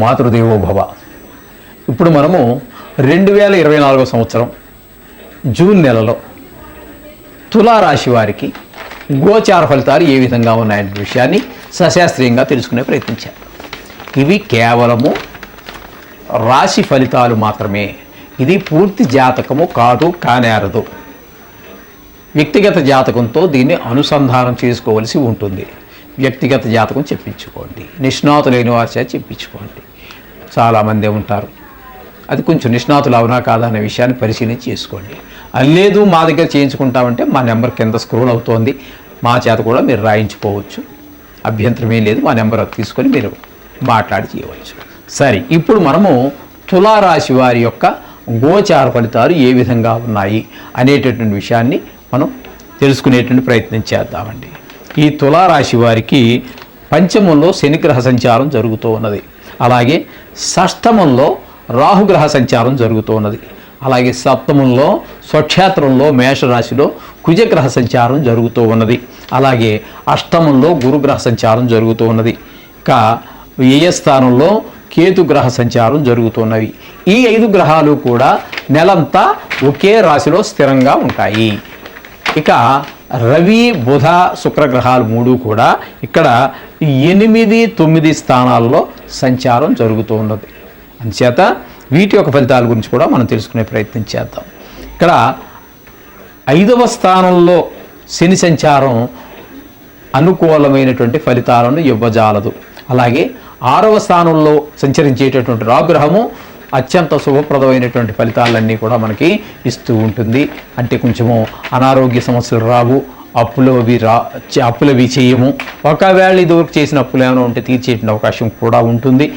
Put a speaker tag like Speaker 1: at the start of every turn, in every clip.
Speaker 1: మాతృదేవోభవ ఇప్పుడు మనము రెండు వేల ఇరవై నాలుగో సంవత్సరం జూన్ నెలలో తులారాశి వారికి గోచార ఫలితాలు ఏ విధంగా ఉన్నాయనే విషయాన్ని సశాస్త్రీయంగా తెలుసుకునే ప్రయత్నించారు ఇవి కేవలము రాశి ఫలితాలు మాత్రమే. ఇది పూర్తి జాతకము కాదు కానేరదు. వ్యక్తిగత జాతకంతో దీన్ని అనుసంధానం చేసుకోవలసి ఉంటుంది. వ్యక్తిగత జాతకం చెప్పించుకోండి. నిష్ణాతులైన వారి చేత చెప్పించుకోండి. చాలామంది ఉంటారు. అది కొంచెం నిష్ణాతులు అవునా కాదా అనే విషయాన్ని పరిశీలన చేసుకోండి. అది లేదు మా దగ్గర చేయించుకుంటామంటే మా నెంబర్ కింద స్క్రోల్ అవుతోంది. మా చేత కూడా మీరు రాయించుకోవచ్చు. అభ్యంతరం ఏం లేదు మా నెంబర్ తీసుకొని మీరు మాట్లాడి చేయవచ్చు. సరే ఇప్పుడు మనము తులారాశి వారి యొక్క గోచార ఫలితాలు ఏ విధంగా ఉన్నాయి అనేటటువంటి విషయాన్ని మనం తెలుసుకునేటువంటి ప్రయత్నం చేద్దామండి. ఈ తులారాశి వారికి పంచమంలో శనిగ్రహ సంచారం జరుగుతూ ఉన్నది. అలాగే షష్టమంలో రాహుగ్రహ సంచారం జరుగుతూ ఉన్నది. అలాగే సప్తమంలో స్వక్షేత్రంలో మేషరాశిలో కుజగ్రహ సంచారం జరుగుతూ ఉన్నది. అలాగే అష్టమంలో గురుగ్రహ సంచారం జరుగుతూ ఉన్నది. ఇక ఏయస్థానంలో కేతు గ్రహ సంచారం జరుగుతున్నవి ఈ ఐదు గ్రహాలు కూడా నెలంతా ఒకే రాశిలో స్థిరంగా ఉంటాయి. ఇక రవి బుధ శుక్రగ్రహాలు మూడు కూడా ఇక్కడ ఎనిమిది తొమ్మిది స్థానాల్లో సంచారం జరుగుతూ ఉన్నది. అంచేత వీటి యొక్క ఫలితాల గురించి కూడా మనం తెలుసుకునే ప్రయత్నం చేద్దాం. ఇక్కడ ఐదవ స్థానంలో శని సంచారం అనుకూలమైనటువంటి ఫలితాలను ఇవ్వజాలదు. అలాగే ఆరవ స్థానంలో సంచరించేటటువంటి రాగ్రహము అత్యంత శుభప్రదమైనటువంటి ఫలితాలన్నీ కూడా మనకి ఇస్తూ ఉంటుంది. అంటే కొంచెము అనారోగ్య సమస్యలు రావు అప్పులు అవి రా అప్పులవి అప్పులు అవి చేయము. ఒకవేళ ఇదివరకు చేసిన అప్పులు ఏమైనా ఉంటే తీర్చేటువంటి అవకాశం కూడా ఉంటుంది.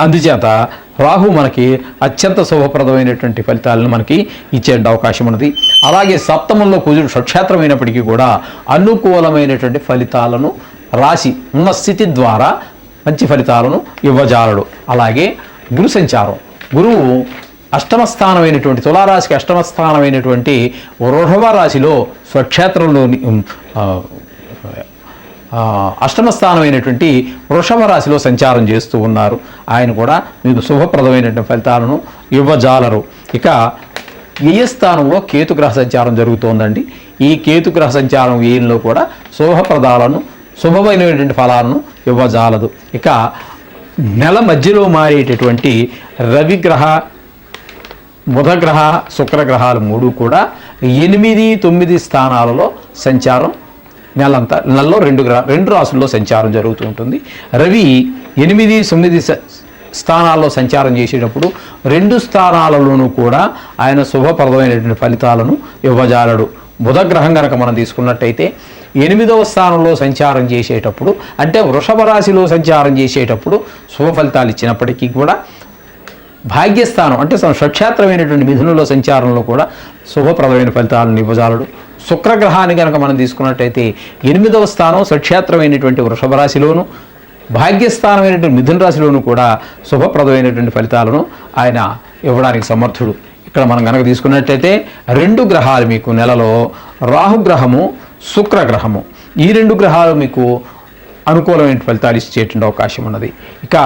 Speaker 1: అందుచేత రాహు మనకి అత్యంత శుభప్రదమైనటువంటి ఫలితాలను మనకి ఇచ్చే అవకాశం ఉన్నది. అలాగే సప్తమంలో కుజుడు స్వక్షేత్రమైనప్పటికీ కూడా అనుకూలమైనటువంటి ఫలితాలను రాసి ఉన్న స్థితి ద్వారా మంచి ఫలితాలను ఇవ్వజాలడు. అలాగే గురు సంచారం. గురువు అష్టమ స్థానమైనటువంటి తులారాశికి అష్టమ స్థానమైనటువంటి రాశిలో స్వక్షేత్రంలోని అష్టమస్థానమైనటువంటి అష్టమ స్థానమైనటువంటి వృషభ రాశిలో సంచారం చేస్తూ ఉన్నారు. ఆయన కూడా మీకు శుభప్రదమైనటువంటి ఫలితాలను ఇవ్వజాలరు. ఇక వ్యయస్థానంలో కేతుగ్రహ సంచారం జరుగుతోందండి. ఈ కేతుగ్రహ సంచారం వ్యయంలో కూడా శుభప్రదాలను శుభమైనటువంటి ఫలాలను ఇవ్వజాలదు. ఇక నెల మధ్యలో మారేటటువంటి రవిగ్రహ బుధగ్రహ శుక్రగ్రహాలు మూడు కూడా ఎనిమిది తొమ్మిది స్థానాలలో సంచారం నెలంతా నెలలో రెండు గ్రహ రెండు రాసుల్లో సంచారం జరుగుతూ ఉంటుంది. రవి ఎనిమిది తొమ్మిది స్థానాల్లో సంచారం చేసేటప్పుడు రెండు స్థానాలలోనూ కూడా ఆయన శుభప్రదమైనటువంటి ఫలితాలను ఇవ్వజాలడు. బుధగ్రహం కనుక మనం తీసుకున్నట్టయితే ఎనిమిదవ స్థానంలో సంచారం చేసేటప్పుడు అంటే వృషభ రాశిలో సంచారం చేసేటప్పుడు శుభ ఫలితాలు ఇచ్చినప్పటికీ కూడా భాగ్యస్థానం అంటే స్వక్షేత్రమైనటువంటి మిథునంలో సంచారంలో కూడా శుభప్రదమైన ఫలితాలను ఇవ్వజాలడు. శుక్రగ్రహాన్ని కనుక మనం తీసుకున్నట్టయితే ఎనిమిదవ స్థానం స్వక్షేత్రమైనటువంటి వృషభ రాశిలోను భాగ్యస్థానమైనటువంటి మిథున రాశిలోను కూడా శుభప్రదమైనటువంటి ఫలితాలను ఆయన ఇవ్వడానికి సమర్థుడు. ఇక్కడ మనం కనుక తీసుకున్నట్టయితే రెండు గ్రహాలు మీకు నెలలో రాహుగ్రహము శుక్రగ్రహము. ఈ రెండు గ్రహాలు మీకు అనుకూలమైన ఫలితాలు ఇచ్చేటువంటి అవకాశం ఉన్నది. ఇక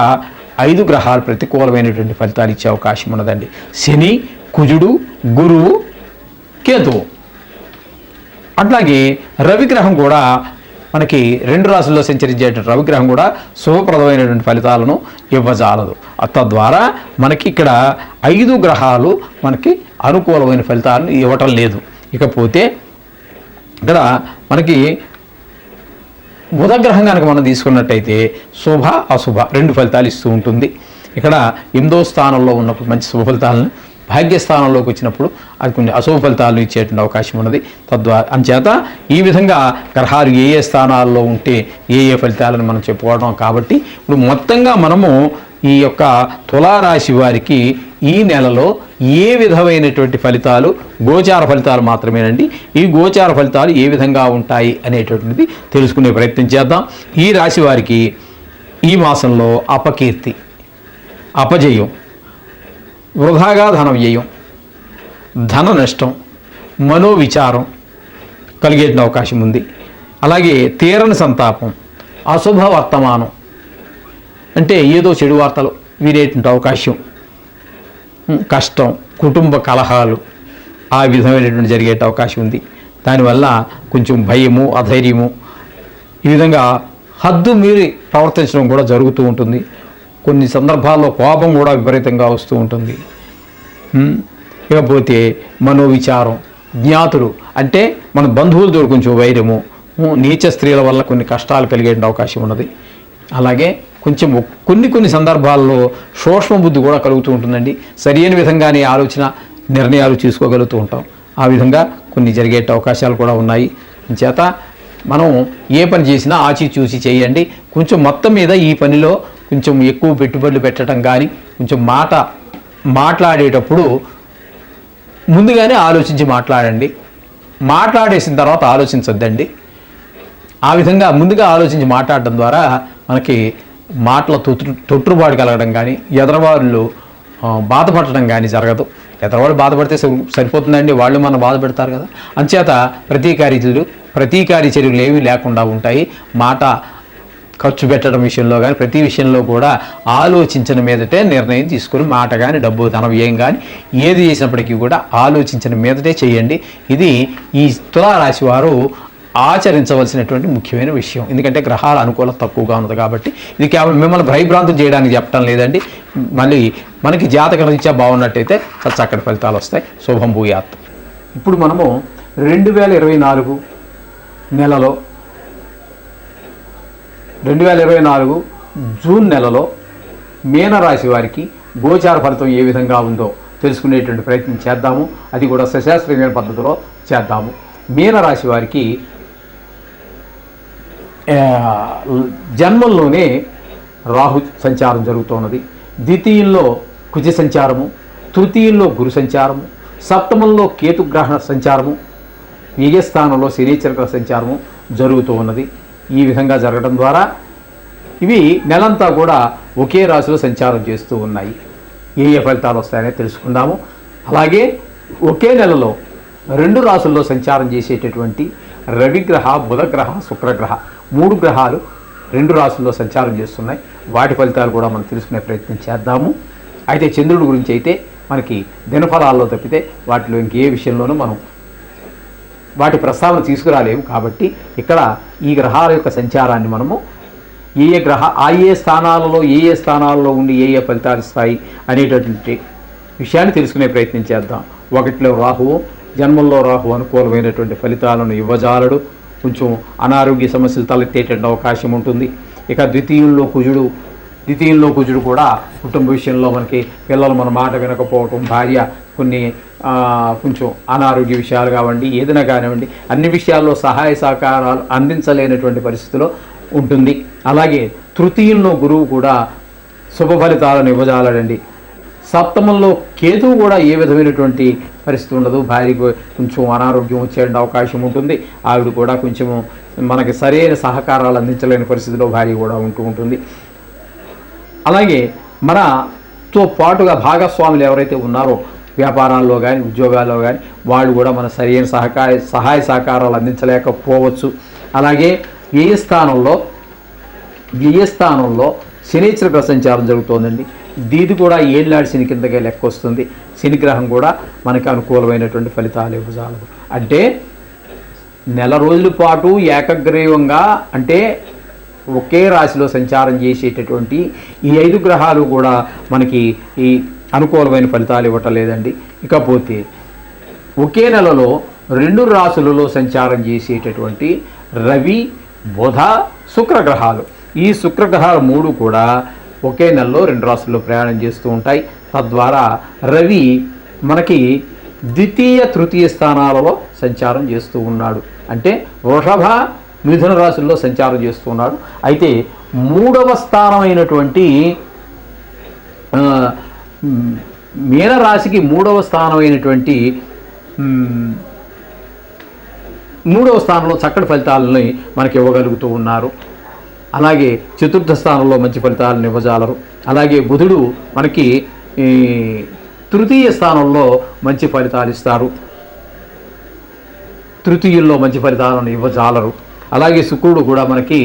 Speaker 1: ఐదు గ్రహాలు ప్రతికూలమైనటువంటి ఫలితాలు ఇచ్చే అవకాశం ఉన్నదండి. శని కుజుడు గురువు కేతువు అట్లాగే రవిగ్రహం కూడా మనకి రెండు రాసుల్లో సంచరించేటువంటి రవిగ్రహం కూడా శుభప్రదమైనటువంటి ఫలితాలను ఇవ్వజాలదు. తద్వారా మనకి ఇక్కడ ఐదు గ్రహాలు మనకి అనుకూలమైన ఫలితాలను ఇవ్వటం లేదు. ఇకపోతే ఇక్కడ మనకి బుధగ్రహం కనుక మనం తీసుకున్నట్టయితే శుభ అశుభ రెండు ఫలితాలు ఇస్తూ ఉంటుంది. ఇక్కడ ఎనిమిదో స్థానంలో ఉన్నప్పుడు మంచి శుభ ఫలితాలను భాగ్యస్థానంలోకి వచ్చినప్పుడు అది కొన్ని అశుభ ఫలితాలను ఇచ్చేటువంటి అవకాశం ఉన్నది. తద్వారా అంచేత ఈ విధంగా గ్రహాలు ఏ ఏ స్థానాల్లో ఉంటే ఏ ఏ ఫలితాలను మనం చెప్పుకోవడం కాబట్టి ఇప్పుడు మొత్తంగా మనము ఈ యొక్క తులారాశి వారికి ఈ నెలలో ఏ విధమైనటువంటి ఫలితాలు గోచార ఫలితాలు మాత్రమేనండి. ఈ గోచార ఫలితాలు ఏ విధంగా ఉంటాయి అనేటువంటిది తెలుసుకునే ప్రయత్నం చేద్దాం. ఈ రాశి వారికి ఈ మాసంలో అపకీర్తి అపజయం వృధాగా ధన వ్యయం ధన నష్టం మనోవిచారం కలిగే అవకాశం ఉంది. అలాగే తీరని సంతాపం అశుభ వర్తమానం అంటే ఏదో చెడు వార్తలు వినేటువంటి అవకాశం. కష్టం కుటుంబ కలహాలు ఆ విధమైనటువంటి జరిగే అవకాశం ఉంది. దానివల్ల కొంచెం భయము అధైర్యము ఈ విధంగా హద్దు మీరి ప్రవర్తించడం కూడా జరుగుతూ ఉంటుంది. కొన్ని సందర్భాల్లో కోపం కూడా విపరీతంగా వస్తూ ఉంటుంది. ఇకపోతే మనోవిచారం జ్ఞాతులు అంటే మన బంధువులతో కొంచెం వైరము నీచ స్త్రీల వల్ల కొన్ని కష్టాలు కలిగే అవకాశం ఉన్నది. అలాగే కొంచెం కొన్ని కొన్ని సందర్భాల్లో సూక్ష్మ బుద్ధి కూడా కలుగుతూ ఉంటుందండి. సరైన విధంగానే ఆలోచన నిర్ణయాలు తీసుకోగలుగుతూ ఉంటాం. ఆ విధంగా కొన్ని జరిగే అవకాశాలు కూడా ఉన్నాయి. చేత మనం ఏ పని చేసినా ఆచి చూసి చేయండి. కొంచెం మొత్తం మీద ఈ పనిలో కొంచెం ఎక్కువ పెట్టుబడులు పెట్టడం కానీ కొంచెం మాట మాట్లాడేటప్పుడు ముందుగానే ఆలోచించి మాట్లాడండి. మాట్లాడేసిన తర్వాత ఆలోచించొద్దండి. ఆ విధంగా ముందుగా ఆలోచించి మాట్లాడడం ద్వారా మనకి మాటల తొట్టు తొట్టుబాటు కలగడం కానీ ఎదరవాళ్ళు బాధపడటం కానీ జరగదు. ఎదరవాళ్ళు బాధపడితే సరి- సరిపోతుందండి వాళ్ళు మనం బాధ పెడతారు కదా. అంచేత ప్రతీకారీలు చర్యలు ప్రతీకారి చర్యలు ఏమీ లేకుండా ఉంటాయి. మాట ఖర్చు పెట్టడం విషయంలో కానీ ప్రతి విషయంలో కూడా ఆలోచించిన మీదటే నిర్ణయం తీసుకుని మాట కానీ డబ్బు ధనం ఏం కానీ ఏది చేసినప్పటికీ కూడా ఆలోచించిన మీదటే చేయండి. ఇది ఈ తులారాశి వారు ఆచరించవలసినటువంటి ముఖ్యమైన విషయం. ఎందుకంటే గ్రహాల అనుకూలత తక్కువగా ఉంది కాబట్టి ఇది కేవలం మిమ్మల్ని భయభ్రాంతం చేయడానికి చెప్పడం లేదండి. మళ్ళీ మనకి జాతక రీత్యా బాగున్నట్టయితే చక్కటి ఫలితాలు వస్తాయి. శుభం భూయాత్. ఇప్పుడు మనము రెండు వేల ఇరవై నాలుగు నెలలో రెండు వేల ఇరవై నాలుగు జూన్ నెలలో మీనరాశి వారికి గోచార ఫలితం ఏ విధంగా ఉందో తెలుసుకునేటువంటి ప్రయత్నం చేద్దాము. అది కూడా సశాస్త్రీయమైన పద్ధతిలో చేద్దాము. మీనరాశి వారికి జన్మల్లోనే జన్మంలోనే రాహు సంచారం జరుగుతున్నది. ద్వితీయంలో కుజ సంచారము తృతీయంలో గురు సంచారము సప్తమంలో కేతుగ్రహణ సంచారము వ్యయస్థానంలో శనీచరగ్రహ సంచారము జరుగుతూ ఉన్నది ఈ విధంగా జరగడం ద్వారా ఇవి నెలంతా కూడా ఒకే రాశిలో సంచారం చేస్తూ ఉన్నాయి. ఏ ఏ ఫలితాలు వస్తాయనే తెలుసుకుందాము. అలాగే ఒకే నెలలో రెండు రాసుల్లో సంచారం చేసేటటువంటి రవిగ్రహ బుధగ్రహ శుక్రగ్రహ మూడు గ్రహాలు రెండు రాసుల్లో సంచారం చేస్తున్నాయి. వాటి ఫలితాలు కూడా మనం తెలుసుకునే ప్రయత్నం చేద్దాము. అయితే చంద్రుడి గురించి అయితే మనకి దినఫలాల్లో తప్పితే వాటిలో ఇంకే విషయంలోనూ మనం వాటి ప్రస్తావన తీసుకురాలేము. కాబట్టి ఇక్కడ ఈ గ్రహాల యొక్క సంచారాన్ని మనము ఏ ఏ గ్రహ ఆ ఏ స్థానాలలో ఏ ఏ స్థానాలలో ఉండి ఏ ఏ ఫలితాలు ఇస్తాయి అనేటటువంటి విషయాన్ని తెలుసుకునే ప్రయత్నం చేద్దాం. ఒకటిలో రాహువు జన్మల్లో రాహు అనుకూలమైనటువంటి ఫలితాలను ఇవ్వజాలడు. కొంచెం అనారోగ్య సమస్యలు తలెత్తేటువంటి అవకాశం ఉంటుంది. ఇక ద్వితీయంలో కుజుడు ద్వితీయంలో కుజుడు కూడా కుటుంబ విషయంలో మనకి పిల్లలు మన మాట వినకపోవటం భార్య కొన్ని కొంచెం అనారోగ్య విషయాలు కావండి ఏదైనా కానివ్వండి అన్ని విషయాల్లో సహాయ సహకారాలు అందించలేనటువంటి పరిస్థితిలో ఉంటుంది. అలాగే తృతీయంలో గురువు కూడా శుభ ఫలితాలను ఇవ్వజాలడండి. సప్తమంలో కేతువు కూడా ఏ విధమైనటువంటి పరిస్థితి ఉండదు. భార్యకు కొంచెం అనారోగ్యం వచ్చేటువంటి అవకాశం ఉంటుంది. ఆవిడ కూడా కొంచెం మనకి సరైన సహకారాలు అందించలేని పరిస్థితిలో భార్య కూడా ఉంటూ ఉంటుంది. అలాగే మనతో పాటుగా భాగస్వాములు ఎవరైతే ఉన్నారో వ్యాపారాల్లో కానీ ఉద్యోగాల్లో కానీ వాళ్ళు కూడా మన సరైన సహకార సహాయ సహకారాలు అందించలేకపోవచ్చు. అలాగే వ్యయస్థానంలో స్థానంలో వ్యయ స్థానంలో శనిచర సంచారం జరుగుతోందండి. దీది కూడా ఏళ్ళాడి శని కిందకే లెక్క వస్తుంది శనిగ్రహం కూడా మనకి అనుకూలమైనటువంటి ఫలితాలు ఇవ్వజాలవు అంటే నెల రోజుల పాటు ఏకగ్రీవంగా అంటే ఒకే రాశిలో సంచారం చేసేటటువంటి ఈ ఐదు గ్రహాలు కూడా మనకి ఈ అనుకూలమైన ఫలితాలు ఇవ్వటం లేదండి ఇకపోతే ఒకే నెలలో రెండు రాశులలో సంచారం చేసేటటువంటి రవి బుధ శుక్రగ్రహాలు. ఈ శుక్రగ్రహాలు మూడు కూడా ఒకే నెలలో రెండు రాశుల్లో ప్రయాణం చేస్తూ ఉంటాయి. తద్వారా రవి మనకి ద్వితీయ తృతీయ స్థానాలలో సంచారం చేస్తూ ఉన్నాడు. అంటే వృషభ మిథున రాశుల్లో సంచారం చేస్తూ ఉన్నాడు. అయితే మూడవ స్థానమైనటువంటి మీనరాశికి మూడవ స్థానమైనటువంటి మూడవ స్థానంలో చక్కటి ఫలితాలని మనకి ఇవ్వగలుగుతూ ఉన్నారు. అలాగే చతుర్థ స్థానంలో మంచి ఫలితాలను ఇవ్వజాలరు అలాగే బుధుడు మనకి ఈ, తృతీయ స్థానంలో మంచి ఫలితాలు ఇస్తారు. తృతీయుల్లో మంచి ఫలితాలను ఇవ్వజాలరు అలాగే శుక్రుడు కూడా మనకి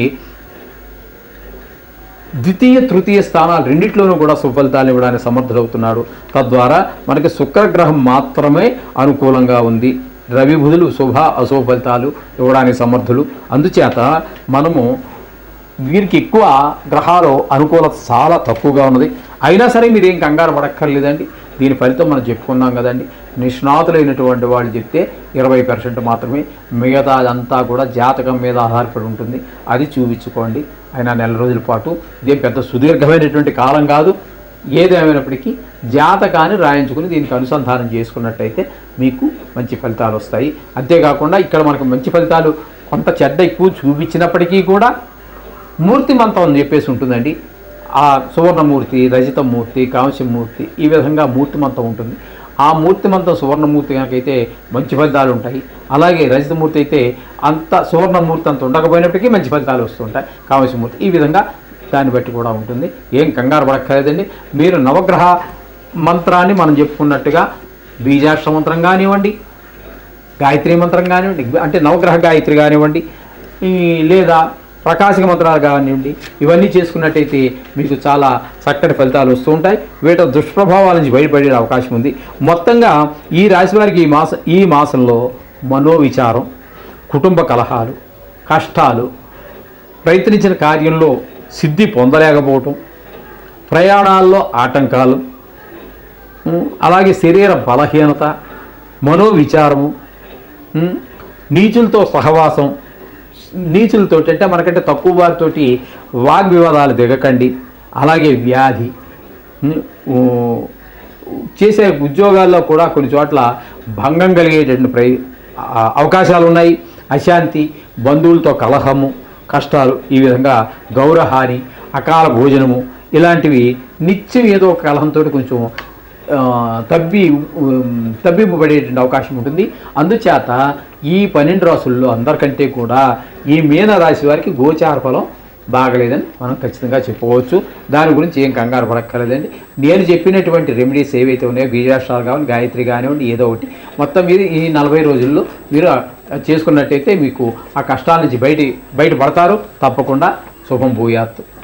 Speaker 1: ద్వితీయ తృతీయ స్థానాలు రెండిట్లోనూ కూడా సుఫలితాలు ఇవ్వడానికి సమర్థుడవుతున్నాడు. తద్వారా మనకి శుక్రగ్రహం మాత్రమే అనుకూలంగా ఉంది. రవి బుధులు శుభ అశుభ ఫలితాలు ఇవ్వడానికి సమర్థులు. అందుచేత మనము వీరికి ఎక్కువ గ్రహాలు అనుకూలత చాలా తక్కువగా ఉన్నది. అయినా సరే మీరు ఏం కంగారు పడక్కర్లేదండి. దీని ఫలితం మనం చెప్పుకున్నాం కదండి. నిష్ణాతులైనటువంటి వాళ్ళు చెప్తే ఇరవై పర్సెంట్ మాత్రమే. మిగతా అదంతా కూడా జాతకం మీద ఆధారపడి ఉంటుంది. అది చూపించుకోండి. అయినా నెల రోజుల పాటు ఇదేం పెద్ద సుదీర్ఘమైనటువంటి కాలం కాదు. ఏదేమైనప్పటికీ జాతకాన్ని రాయించుకుని దీనికి అనుసంధానం చేసుకున్నట్టయితే మీకు మంచి ఫలితాలు వస్తాయి. అంతేకాకుండా ఇక్కడ మనకు మంచి ఫలితాలు కొంత చెడ్డ ఎక్కువ చూపించినప్పటికీ కూడా మూర్తిమంతం అని చెప్పేసి ఉంటుందండి. ఆ సువర్ణమూర్తి రజితమూర్తి కాంస్యమూర్తి ఈ విధంగా మూర్తిమంతం ఉంటుంది. ఆ మూర్తిమంతం సువర్ణమూర్తి కనుకైతే మంచి ఫలితాలు ఉంటాయి. అలాగే రజితమూర్తి అయితే అంత సువర్ణమూర్తి అంత ఉండకపోయినప్పటికీ మంచి ఫలితాలు వస్తుంటాయి కాంస్యమూర్తి ఈ విధంగా దాన్ని బట్టి కూడా ఉంటుంది. ఏం కంగారు పడక్కర్లేదండి. మీరు నవగ్రహ మంత్రాన్ని మనం చెప్పుకున్నట్టుగా బీజాక్ష మంత్రం కానివ్వండి గాయత్రి మంత్రం కానివ్వండి అంటే నవగ్రహ గాయత్రి కానివ్వండి ఈ లేదా ప్రకాశక మంత్రాలు కానివ్వండి ఇవన్నీ చేసుకున్నట్టయితే మీకు చాలా చక్కటి ఫలితాలు వస్తూ ఉంటాయి. వీటి దుష్ప్రభావాల నుంచి బయటపడే అవకాశం ఉంది. మొత్తంగా ఈ రాశి వారికి ఈ మాస ఈ మాసంలో మనోవిచారం కుటుంబ కలహాలు కష్టాలు ప్రయత్నించిన కార్యంలో సిద్ధి పొందలేకపోవటం ప్రయాణాల్లో ఆటంకాలు అలాగే శరీర బలహీనత మనోవిచారము నీచులతో సహవాసం నీచులతో అంటే మనకంటే తక్కువ వారితోటి వాగ్వివాదాలు దిగకండి. అలాగే వ్యాధి. చేసే ఉద్యోగాల్లో కూడా కొన్ని చోట్ల భంగం కలిగేటటువంటి ప్రై అవకాశాలు ఉన్నాయి అశాంతి బంధువులతో కలహము కష్టాలు ఈ విధంగా గౌరహాని అకాల భోజనము ఇలాంటివి నిత్యం ఏదో ఒక కలహంతో కొంచెం తబ్బి ఉమ్, తబ్బింపబడేటువంటి అవకాశం ఉంటుంది. అందుచేత ఈ పన్నెండు రాసుల్లో అందరికంటే కూడా ఈ మీన రాశి వారికి గోచార ఫలం బాగలేదని మనం ఖచ్చితంగా చెప్పుకోవచ్చు. దాని గురించి ఏం కంగారు పడక్కర్లేదండి. నేను చెప్పినటువంటి రెమెడీస్ ఏవైతే ఉన్నాయో బీజాష్ట్రాలు కావాలి గాయత్రి కానివ్వండి ఏదో ఒకటి. మొత్తం మీద ఈ నలభై రోజుల్లో మీరు చేసుకున్నట్టయితే మీకు ఆ కష్టాల నుంచి బయట బయటపడతారు. తప్పకుండా శుభం భూయాత్తు